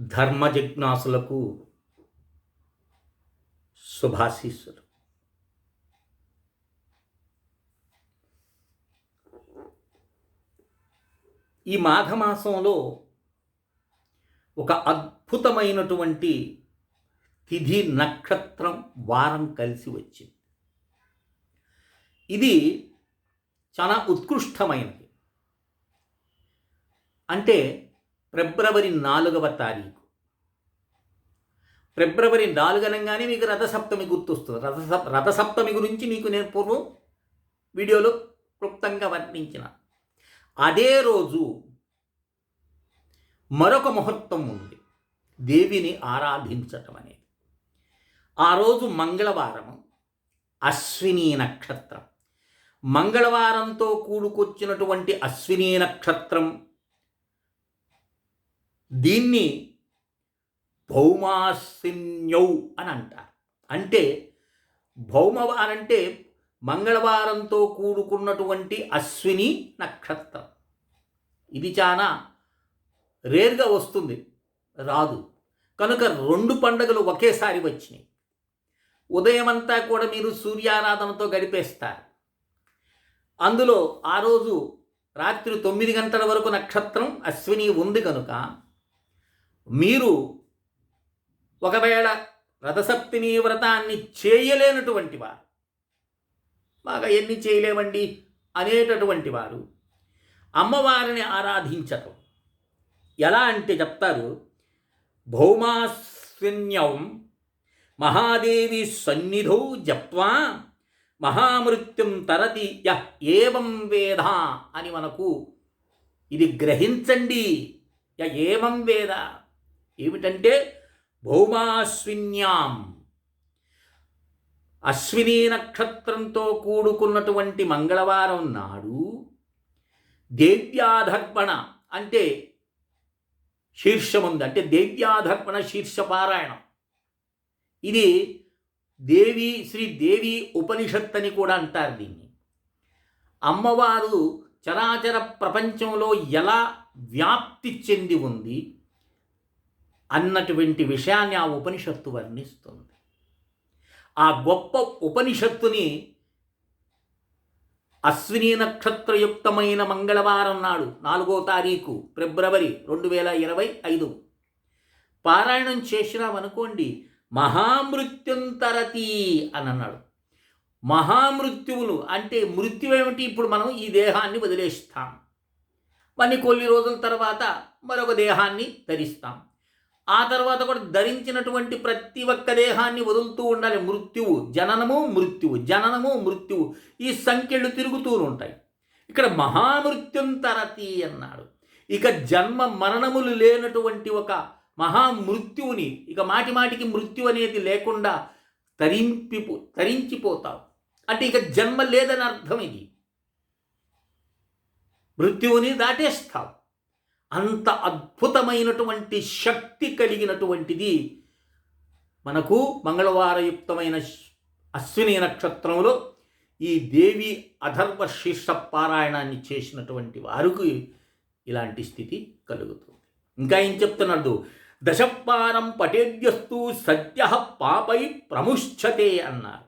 ధర్మ జిజ్ఞాసులకు శుభాశీస్సులు. ఈ మాఘమాసంలో ఒక అద్భుతమైనటువంటి తిథి నక్షత్రం వారం కలిసి వచ్చింది. ఇది చాలా ఉత్కృష్టమైనది. అంటే ఫిబ్రవరి నాలుగవ తారీఖు. ఫిబ్రవరి నాలుగనగానే మీకు రథసప్తమి గుర్తొస్తుంది. రథసప్ రథసప్తమి గురించి మీకు నేను పూర్వం వీడియోలో క్లుప్తంగా వర్ణించిన. అదే రోజు మరొక ముహూర్తం ఉంది. దేవిని ఆరాధించటం అనేది. ఆ రోజు మంగళవారం అశ్విని నక్షత్రం. మంగళవారంతో కూడుకొచ్చినటువంటి అశ్విని నక్షత్రం దీన్ని భౌమాసిన్యౌ అని అంటారు. అంటే భౌమవారంటే మంగళవారంతో కూడుకున్నటువంటి అశ్విని నక్షత్రం. ఇది చాలా రేర్గా వస్తుంది. రాదు. కనుక రెండు పండుగలు ఒకేసారి వచ్చినాయి. ఉదయమంతా కూడా మీరు సూర్యారాధనతో గడిపేస్తారు. అందులో ఆ రోజు రాత్రి తొమ్మిది గంటల వరకు నక్షత్రం అశ్విని ఉంది కనుక మీరు ఒకవేళ రథసప్తమి వ్రతాన్ని చేయలేనటువంటి వారు బాగా ఎన్ని చేయలేమండి? అనేటటువంటి వారు అమ్మవారిని ఆరాధించటం. ఎలా అంటే చెప్తారు భౌమాస్విన్యం మహాదేవి సన్నిధౌ జప్వా మహామృత్యుం తరతి యహ్ ఏవం వేద అని మనకు ఇది గ్రహించండి. య ఏవం వేద? ఏమిటంటే భౌమాశ్విన్యాం. అశ్విని నక్షత్రంతో కూడుకున్నటువంటి మంగళవారం నాడు దేవ్యాధర్పణ అంటే శీర్షముంది అంటే దేవ్యాధర్పణ శీర్షపారాయణం. ఇది దేవి శ్రీ దేవి ఉపనిషత్ అని కూడా అంటారు దీన్ని. అమ్మవారు చరాచర ప్రపంచంలో ఎలా వ్యాప్తి చెంది ఉంది? అన్నటువంటి విషయాన్ని ఆ ఉపనిషత్తు వర్ణిస్తుంది. ఆ గొప్ప ఉపనిషత్తుని అశ్విని నక్షత్రయుక్తమైన మంగళవారం నాడు నాలుగో తారీఖు ఫిబ్రవరి రెండు వేల ఇరవై ఐదు. పారాయణం చేసినామనుకోండి మహామృత్యుంతరతి అని అన్నాడు మహామృత్యువులు అంటే మృత్యు ఏమిటి ఇప్పుడు మనం ఈ దేహాన్ని వదిలేస్తాం. మరి కొన్ని రోజుల తర్వాత మరొక దేహాన్ని ధరిస్తాం. ఆ తర్వాత కూడా ధరించినటువంటి ప్రతి ఒక్క దేహాన్ని వదులుతూ ఉండాలి. మృత్యువు జననము మృత్యువు జననము మృత్యువు. ఈ సంఖ్యలు తిరుగుతూ ఉంటాయి. ఇక్కడ మహామృత్యుంతరతి అన్నాడు. ఇక జన్మ మరణములు లేనటువంటి ఒక మహామృత్యువుని ఇక మాటి మాటికి మృత్యు అనేది లేకుండా తరింపిపో తరించిపోతావు. అంటే ఇక జన్మ లేదని అర్థం ఇది. మృత్యువుని దాటేస్తావు. అంత అద్భుతమైనటువంటి శక్తి కలిగినటువంటిది మనకు మంగళవారయుక్తమైన అశ్విని నక్షత్రంలో ఈ దేవి అధర్వ శీర్ష పారాయణాన్ని చేసినటువంటి వారికి ఇలాంటి స్థితి కలుగుతుంది. ఇంకా ఏం చెప్తున్నాడు దశపారం పటేద్యస్తు సద్య పాపై ప్రముష్యతే అన్నారు.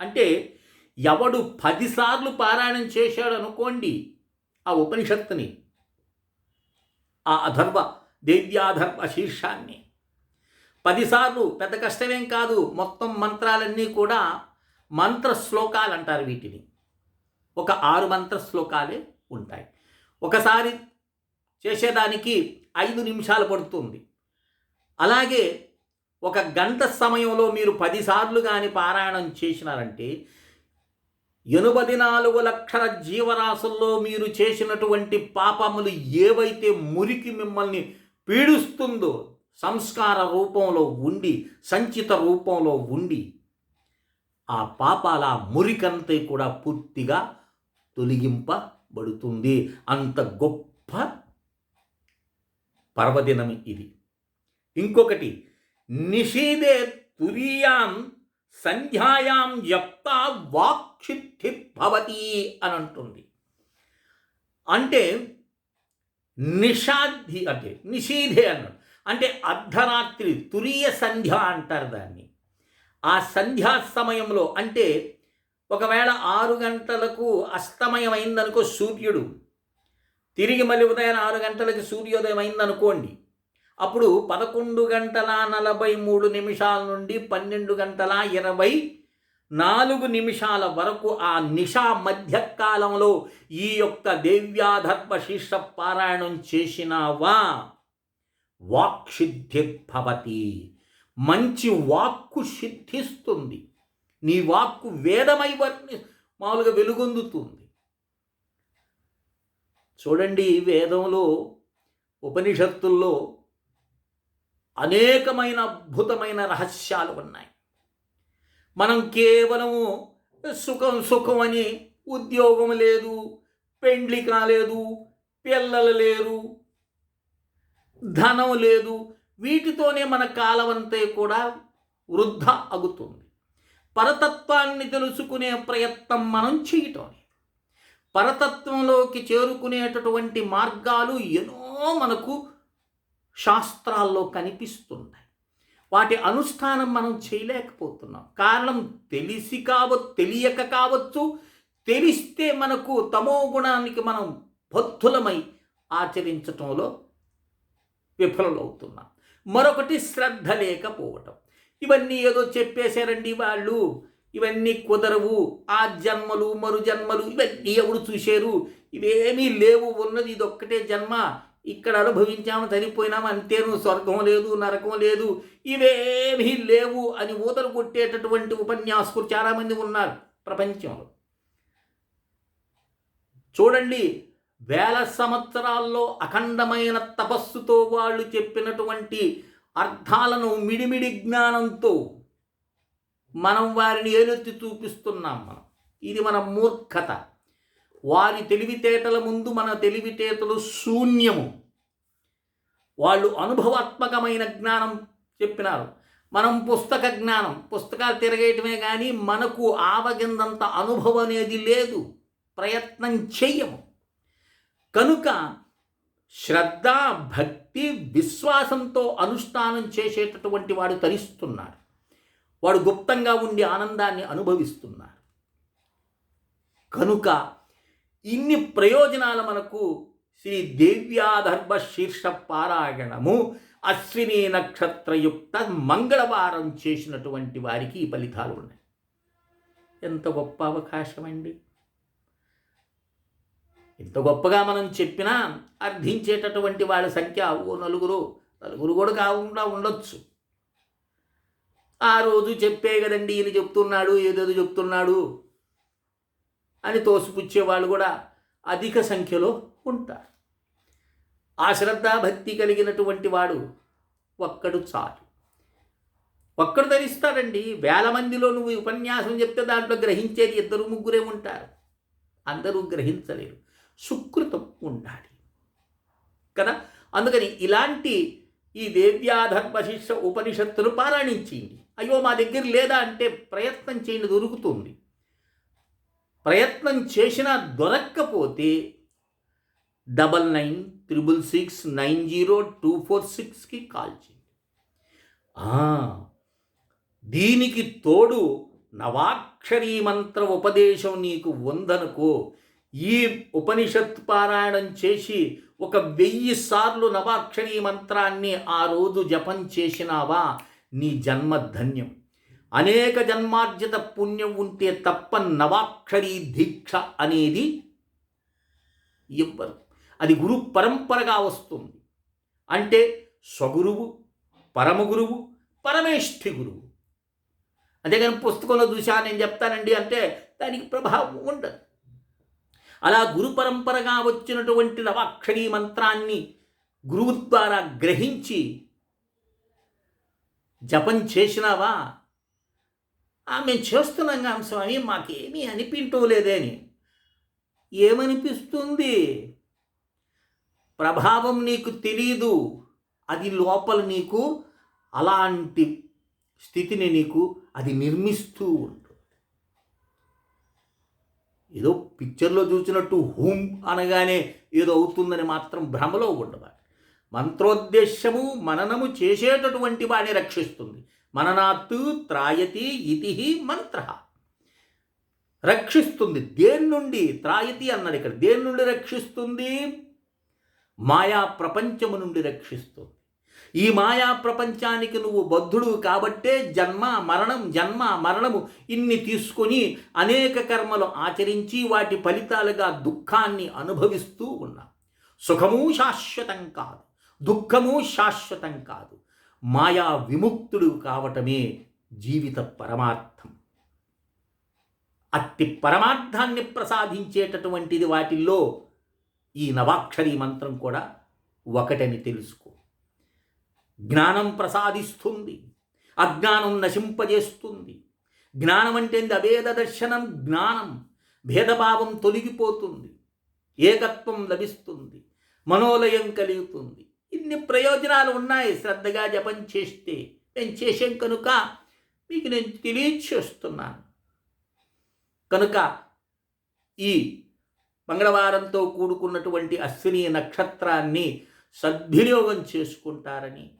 అంటే ఎవడు పదిసార్లు పారాయణం చేశాడు అనుకోండి ఆ ఉపనిషత్తుని ఆ అధర్వ దేవ్యాధర్వ శీర్షాన్ని. పదిసార్లు పెద్ద కష్టమేం కాదు మొత్తం మంత్రాలన్నీ కూడా మంత్ర శ్లోకాలు అంటారు వీటిని. ఒక ఆరు మంత్ర శ్లోకాలే ఉంటాయి. ఒకసారి చేసేదానికి ఐదు నిమిషాలు పడుతుంది. అలాగే ఒక గంట సమయంలో మీరు పదిసార్లు కానీ పారాయణం చేసినారంటే ఎనభై నాలుగు లక్షల జీవరాశుల్లో మీరు చేసినటువంటి పాపములు ఏవైతే మురికి మిమ్మల్ని పీడిస్తుందో సంస్కార రూపంలో ఉండి సంచిత రూపంలో ఉండి ఆ పాపాల మురికంతే కూడా పూర్తిగా తొలగింపబడుతుంది. అంత గొప్ప పర్వదినం ఇది. ఇంకొకటి నిషీదే తురియాన్ సంధ్యాయాం యప్త వాక్షిద్ధి భవతి అని అంటుంది అంటే నిషాద్ధి అంటే నిషీధే అన్నాడు. అంటే అర్ధరాత్రి తురియ సంధ్య అంటారు దాన్ని. ఆ సంధ్యా సమయంలో అంటే ఒకవేళ ఆరు గంటలకు అస్తమయం అయిందనుకో సూర్యుడు. తిరిగి మళ్ళీ ఉదయం ఆరు గంటలకి సూర్యోదయం అయిందనుకోండి. అప్పుడు పదకొండు గంటల నలభై మూడు నిమిషాల నుండి పన్నెండు గంటల ఇరవై నాలుగు నిమిషాల వరకు ఆ నిషా మధ్యకాలంలో ఈ యొక్క దేవ్యాధర్మ శీర్ష పారాయణం చేసినావా? వాక్సిద్ధిర్భవతి మంచి వాక్కు సిద్ధిస్తుంది. నీ వాక్కు వేదమై వర్ణి మామూలుగా వెలుగొందుతుంది. చూడండి వేదంలో ఉపనిషత్తుల్లో అనేకమైన అద్భుతమైన రహస్యాలు ఉన్నాయి. మనం కేవలము సుఖం సుఖం అని ఉద్యోగం లేదు పెండ్లి కాలేదు పిల్లలు లేరు ధనం లేదు వీటితోనే మన కాలమంతే కూడా వృద్ధ అగుతుంది. పరతత్వాన్ని తెలుసుకునే ప్రయత్నం మనం చేయటం పరతత్వంలోకి చేరుకునేటటువంటి మార్గాలు ఎన్నో మనకు శాస్త్రాల్లో కనిపిస్తున్నాయి వాటి అనుష్ఠానం మనం చేయలేకపోతున్నాం. కారణం తెలిసి కావచ్చు తెలియక కావచ్చు తెలిస్తే మనకు తమో గుణానికి మనం బద్ధులమై ఆచరించటంలో విఫలమవుతున్నాం. మరొకటి శ్రద్ధ లేకపోవటం. ఇవన్నీ ఏదో చెప్పేశారండి వాళ్ళు. ఇవన్నీ కుదరవు. ఆ జన్మలు మరు జన్మలు ఇవన్నీ ఎవరు చూశారు? ఇవేమీ లేవు. ఉన్నది ఇదొక్కటే జన్మ. ఇక్కడ అనుభవించాము చనిపోయినాము అంతేను స్వర్గం లేదు నరకం లేదు. ఇవేమీ లేవు అని ఊతలు కొట్టేటటువంటి ఉపన్యాసకులు చాలామంది ఉన్నారు ప్రపంచంలో. చూడండి వేల సంవత్సరాల్లో అఖండమైన తపస్సుతో వాళ్ళు చెప్పినటువంటి అర్థాలను మిడిమిడి జ్ఞానంతో మనం వారిని ఏలెత్తి చూపిస్తున్నాం మనం. ఇది మన మూర్ఖత. వారి తెలివితేటల ముందు మన తెలివితేటలు శూన్యము. వాళ్ళు అనుభవాత్మకమైన జ్ఞానం చెప్పినారు. మనం పుస్తక జ్ఞానం పుస్తకాలు తిరగేయటమే కానీ మనకు ఆవగిందంత అనుభవం అనేది లేదు. ప్రయత్నం చెయ్యము. కనుక శ్రద్ధ భక్తి విశ్వాసంతో అనుష్ఠానం చేసేటటువంటి వాడు తరిస్తున్నాడు. వాడు గుప్తంగా ఉండి ఆనందాన్ని అనుభవిస్తున్నారు కనుక ఇన్ని ప్రయోజనాలు మనకు శ్రీ దేవ్యాధర్మ శీర్ష పారాయణము అశ్విని నక్షత్రయుక్త మంగళవారం చేసినటువంటి వారికి ఈ ఫలితాలు ఉన్నాయి. ఎంత గొప్ప అవకాశం అండి. ఇంత గొప్పగా మనం చెప్పినా అర్థించేటటువంటి వాళ్ళ సంఖ్య ఓ నలుగురు నలుగురు కూడా కాకుండా ఉండొచ్చు. ఆ రోజు చెప్పే కదండి ఈయన చెప్తున్నాడు ఏదేదో చెప్తున్నాడు. అని తోసిపుచ్చే వాళ్ళు కూడా అధిక సంఖ్యలో ఉంటారు. ఆ భక్తి కలిగినటువంటి వాడు ఒక్కడు చాలు. ఒక్కడు ధరిస్తాడండి. వేల మందిలో నువ్వు ఉపన్యాసం చెప్తే దాంట్లో గ్రహించేది ఇద్దరు ముగ్గురే ఉంటారు. అందరూ గ్రహించలేరు. సుకృతం ఉండాలి. కదా? అందుకని ఇలాంటి ఈ దేవ్యాధర్మ శిష్య ఉపనిషత్తును పారాయణించింది అయ్యో మా దగ్గర లేదా అంటే ప్రయత్నం చేయండి దొరుకుతుంది. ప్రయత్నం చేసినా దొరక్కపోతే double nine triple six nine zero two four సిక్స్కి కాల్ చేయండి. దీనికి తోడు నవాక్షరీ మంత్ర ఉపదేశం నీకు ఉందనుకో ఈ ఉపనిషత్ పారాయణం చేసి ఒక వెయ్యి సార్లు నవాక్షరీ మంత్రాన్ని ఆ రోజు జపం చేసినావా? నీ జన్మ ధన్యం. అనేక జన్మార్జిత పుణ్యం ఉంటే తప్ప నవాక్షరీ దీక్ష అనేది ఇవ్వరు అది గురు పరంపరగా వస్తుంది. అంటే స్వగురువు పరమగురువు పరమేష్ఠి గురువు. అంతేగాని పుస్తకంలో చూసా నేను చెప్తానండి అంటే దానికి ప్రభావం ఉండదు. అలా గురు పరంపరగా వచ్చినటువంటి నవాక్షరీ మంత్రాన్ని గురువు ద్వారా గ్రహించి జపం చేసినావా? మేము చేస్తున్నాం కాం స్వామి మాకేమీ అనిపించలేదే అని. ఏమనిపిస్తుంది? ప్రభావం నీకు తెలీదు అది లోపల నీకు అలాంటి స్థితిని నీకు అది నిర్మిస్తూ ఉంటుంది. ఏదో పిక్చర్లో చూసినట్టు హూమ్ అనగానే ఏదో అవుతుందని మాత్రం భ్రమలో ఉండవాలి మంత్రోద్దేశము మననము చేసేటటువంటి వాడిని రక్షిస్తుంది. మననాత్తు త్రాయతి ఇతి మంత్ర. రక్షిస్తుంది. దేని నుండి? త్రాయతి అన్నాడు ఇక్కడ. దేని నుండి రక్షిస్తుంది? మాయా ప్రపంచము నుండి రక్షిస్తుంది. ఈ మాయా ప్రపంచానికి నువ్వు బద్ధుడు కాబట్టే జన్మ మరణం జన్మ మరణము ఇన్ని తీసుకొని అనేక కర్మలు ఆచరించి వాటి ఫలితాలుగా దుఃఖాన్ని అనుభవిస్తూ ఉన్నా సుఖము శాశ్వతం కాదు. దుఃఖము శాశ్వతం కాదు. మాయా విముక్తుడు కావటమే జీవిత పరమార్థం. అట్టి పరమార్థాన్ని ప్రసాదించేటటువంటిది వాటిల్లో ఈ నవాక్షరి మంత్రం కూడా ఒకటని తెలుసుకో. జ్ఞానం ప్రసాదిస్తుంది అజ్ఞానం నశింపజేస్తుంది. జ్ఞానం అంటే అభేద దర్శనం జ్ఞానం భేదభావం తొలగిపోతుంది ఏకత్వం లభిస్తుంది మనోలయం కలుగుతుంది. ఇన్ని ప్రయోజనాలు ఉన్నాయి? శ్రద్ధగా జపం చేస్తే. నేను చేసాం కనుక మీకు నేను తెలియచేస్తున్నాను. కనుక ఈ మంగళవారంతో కూడుకున్నటువంటి అశ్విని నక్షత్రాన్ని సద్వినియోగం చేసుకుంటారని.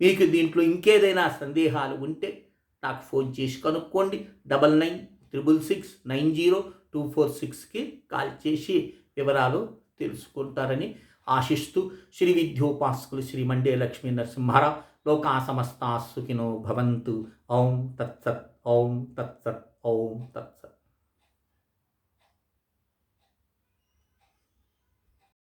మీకు దీంట్లో ఇంకేదైనా సందేహాలు ఉంటే నాకు ఫోన్ చేసి కనుక్కోండి. Double nine triple six nine zero two four సిక్స్కి కాల్ చేసి వివరాలు తెలుసుకుంటారని ఆశిస్తూ శ్రీ విద్యోపాసకులు శ్రీ మండే లక్ష్మీ నరసింహారావు లోకా సమస్తా సుఖినో భవంతు. ఓం తత్సత్ ఓం తత్సత్ ఓం తత్సత్